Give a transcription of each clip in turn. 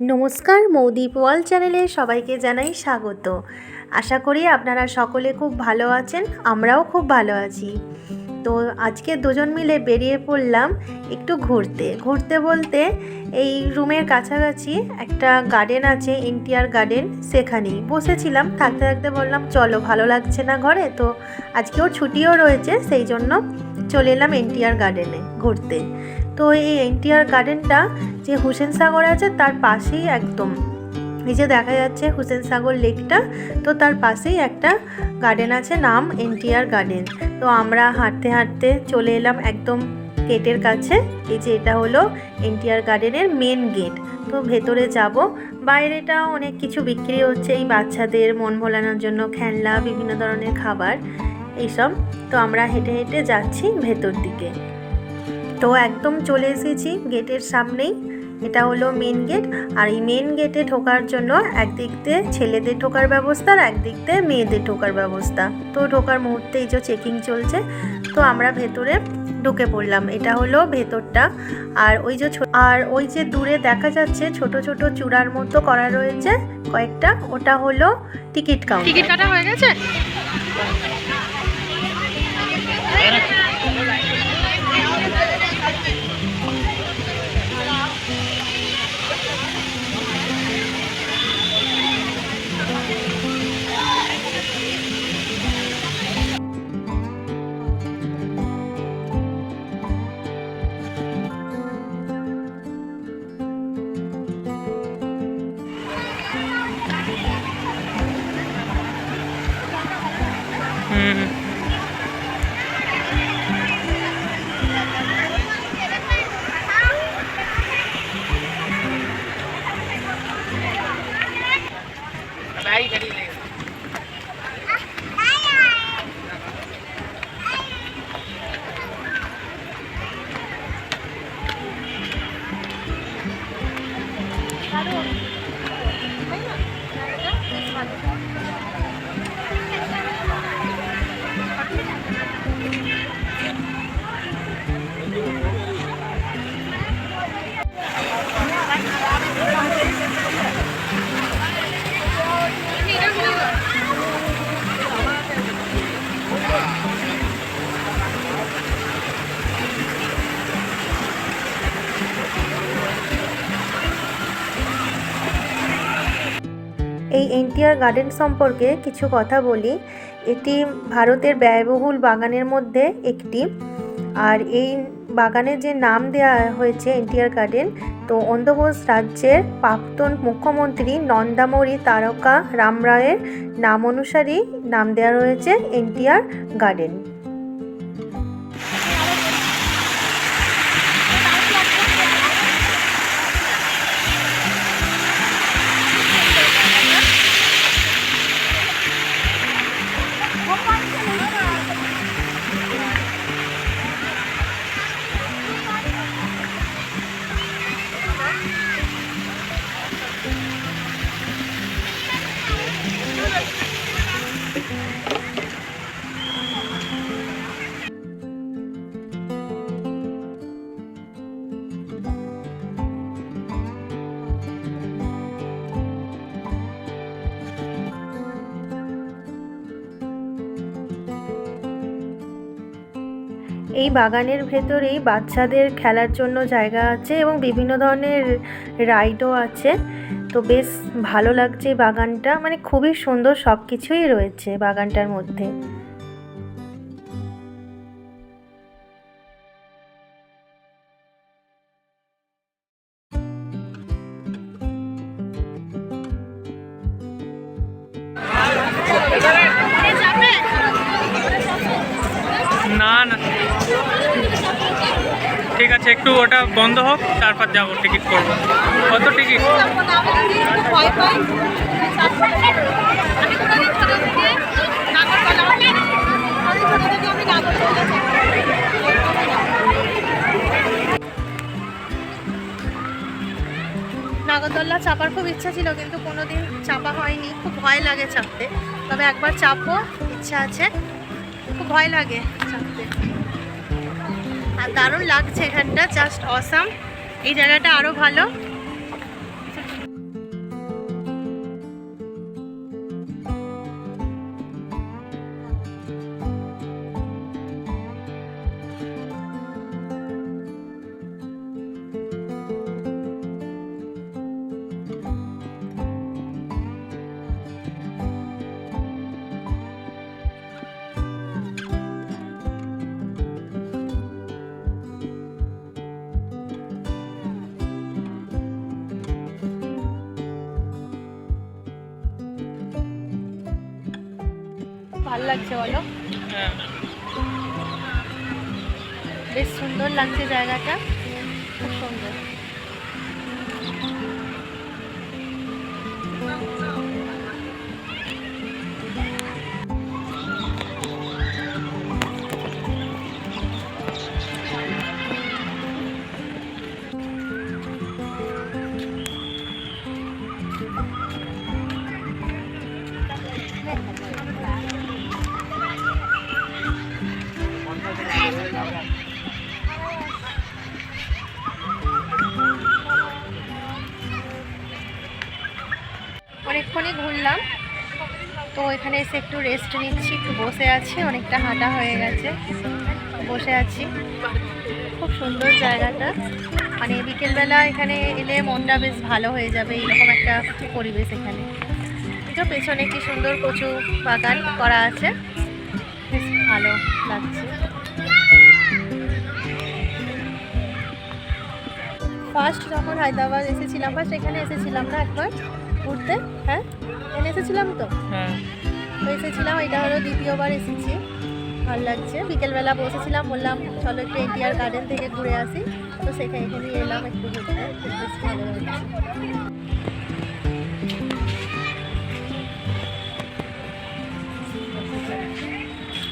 নমস্কার মৌদীপ ওয়াল চ্যানেলে সবাইকে জানাই স্বাগত। আশা করি আপনারা সকলে খুব ভালো আছেন, আমরাও খুব ভালো আছি। তো আজকে দুজন মিলে বেরিয়ে পড়লাম একটু ঘুরতে। ঘুরতে বলতে এই রুমের কাছাকাছি একটা গার্ডেন আছে এনটিআর গার্ডেন সেখানেই। বসেছিলাম, থাকতে থাকতে বললাম, চলো, ভালো লাগছে না ঘরে? তো আজকেও ছুটিও রয়েছে, সেই জন্য চলে এলাম এনটিআর গার্ডেনে ঘুরতে। তো এই এনটিআর গার্ডেনটা যে হুসেন সাগর আছে, তার পাশেই একদম। এই যে দেখা যাচ্ছে হুসেন সাগর লেকটা, তো তার পাশেই একটা গার্ডেন আছে, নাম এনটিআর গার্ডেন তো আমরা হাঁটতে হাঁটতে চলে এলাম একদম গেটের কাছে। এই যে এটা হলো এনটিআর গার্ডেনের মেন গেট তো ভেতরে যাব। বাইরেটা অনেক কিছু বিক্রি হচ্ছে, এই বাচ্চাদের মন ভোলানোর জন্য খেলনা, বিভিন্ন ধরনের খাবার, এইসব। তো আমরা হেঁটে হেঁটে যাচ্ছি ভেতর দিকে। তো একদম চলে এসেছি গেটের সামনেই। এটা হলো মেন গেট আর এই মেন গেটে ঢোকার জন্য একদিক দিয়ে ছেলেদের ঢোকার ব্যবস্থা আর একদিক দিয়ে মেয়েদের ঢোকার ব্যবস্থা। তো ঢোকার মুহূর্তে এই যে চেকিং চলছে, তো আমরা ভেতরে ঢুকে পড়লাম। এটা হলো ভেতরটা আর ওই যে আর ওই যে দূরে দেখা যাচ্ছে ছোট ছোট চূড়ার মতো করা রয়েছে কয়েকটা। ওটা হলো টিকিট কাউন্টার টিকিট কাটা হয়ে গেছে? এই এনটিআর গার্ডেন সম্পর্কে কিছু কথা বলি। এটি ভারতের ব্যয়বহুল বাগানের মধ্যে একটি। আর এই বাগানের যে নাম দেওয়া হয়েছে এনটিআর গার্ডেন, তো অন্ধ্রপ্রদেশ রাজ্যের প্রাক্তন মুখ্যমন্ত্রী নন্দামরি তারকা রামরায়ের নাম অনুসারেই নাম দেওয়া রয়েছে এনটিআর গার্ডেন। এই বাগানের ভেতরেই বাচ্চাদের খেলার জন্য জায়গা আছে এবং বিভিন্ন ধরনের রাইডও আছে। তো বেশ ভালো লাগছে বাগানটা। মানে খুবই সুন্দর সব কিছুই রয়েছে বাগানটার মধ্যে। না না। ঠিক আছে, একটু ওটা বন্ধ হোক, তারপর যাব টিকিট করব। কত টিকিট নাগরদোল্লা চাপার খুব ইচ্ছা ছিল, কিন্তু কোনোদিন চাপা হয়নি। খুব ভয় লাগে চাপতে। তবে একবার চাপবো, ইচ্ছা আছে। খুব ভয় লাগে চাপতে। আর দারুণ লাগছে এখানটা জাস্ট অসাম এই জায়গাটা আরও ভালো। ভালো লাগছে বলো হ্যাঁ বেশ সুন্দর লাগছে জায়গাটা খুব সুন্দর অনেকক্ষণই ঘুরলাম। তো এখানে এসে একটু রেস্ট নিচ্ছি, একটু বসে আছি, অনেকটা হাঁটা হয়ে গেছে। বসে আছি। খুব সুন্দর জায়গাটা। মানে বিকেলবেলা এখানে এলে মনটা বেশ ভালো হয়ে যাবে, এরকম একটা পরিবেশ এখানে। এটা পেছনে কি সুন্দর কচু বাগান করা আছে। বেশ ভালো লাগছে। ফার্স্ট যখন হায়দ্রাবাদ এসেছিলাম ফার্স্ট এখানে এসেছিলাম না একবার? ঘুরতে হ্যাঁ? এখানে এসেছিলাম তো। হ্যাঁ। তো এসেছিলাম এটা হলো দ্বিতীয়বার এসেছি। ভালো লাগছে। বিকেলবেলা বসেছিলাম বললাম চলো একটু এনটিআর গার্ডেন থেকে ঘুরে আসি। তো সেখানে এখানে এলাম একটু ঘুরতে। বেশ ভালো লাগছে।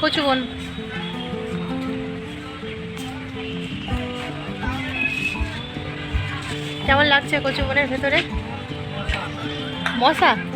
কচু বন। কেমন লাগছে কচু বনের ভেতরে? 摩萨。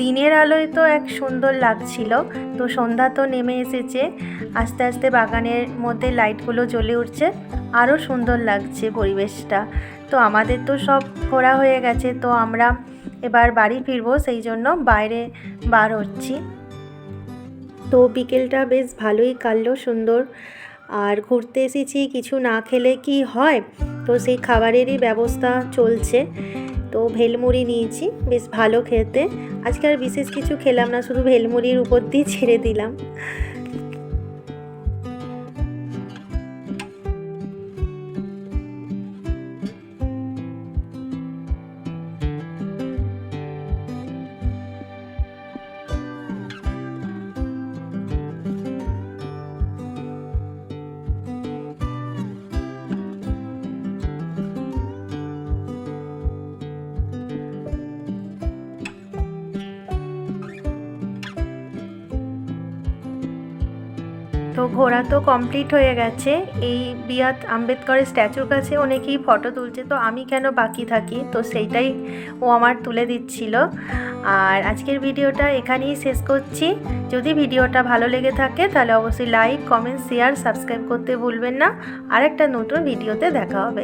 দিনের আলোয় তো এক সুন্দর লাগছিল, তো সন্ধ্যা তো নেমে এসেছে। আস্তে আস্তে বাগানের মধ্যে লাইটগুলো জ্বলে উঠছে আরও সুন্দর লাগছে পরিবেশটা। তো আমাদের তো সব ঘোরা হয়ে গেছে, তো আমরা এবার বাড়ি ফিরবো, সেই জন্য বাইরে বার হচ্ছি। তো বিকেলটা বেশ ভালোই কাটলো, সুন্দর। আর ঘুরতে এসেছি, কিছু না খেলে কি হয়? তো সেই খাবারেরই ব্যবস্থা চলছে। তো ভেলমুড়ি নিয়েছি, বেশ ভালো খেতে। আজকে আর বিশেষ কিছু খেলাম না, শুধু ভেলমুড়ির উপর দিয়ে ছেড়ে দিলাম। ঘোরা তো কমপ্লিট হয়ে গেছে। এই বিয়াত আম্বেদকরের স্ট্যাচুর কাছে অনেকেই ফটো তুলছে, তো আমি কেন বাকি থাকি? তো সেইটাই ও আমার তুলে দিচ্ছিল। আর আজকের ভিডিওটা এখানেই শেষ করছি। যদি ভিডিওটা ভালো লেগে থাকে, তাহলে অবশ্যই লাইক কমেন্ট শেয়ার সাবস্ক্রাইব করতে ভুলবেন না। আর একটা নতুন ভিডিওতে দেখা হবে।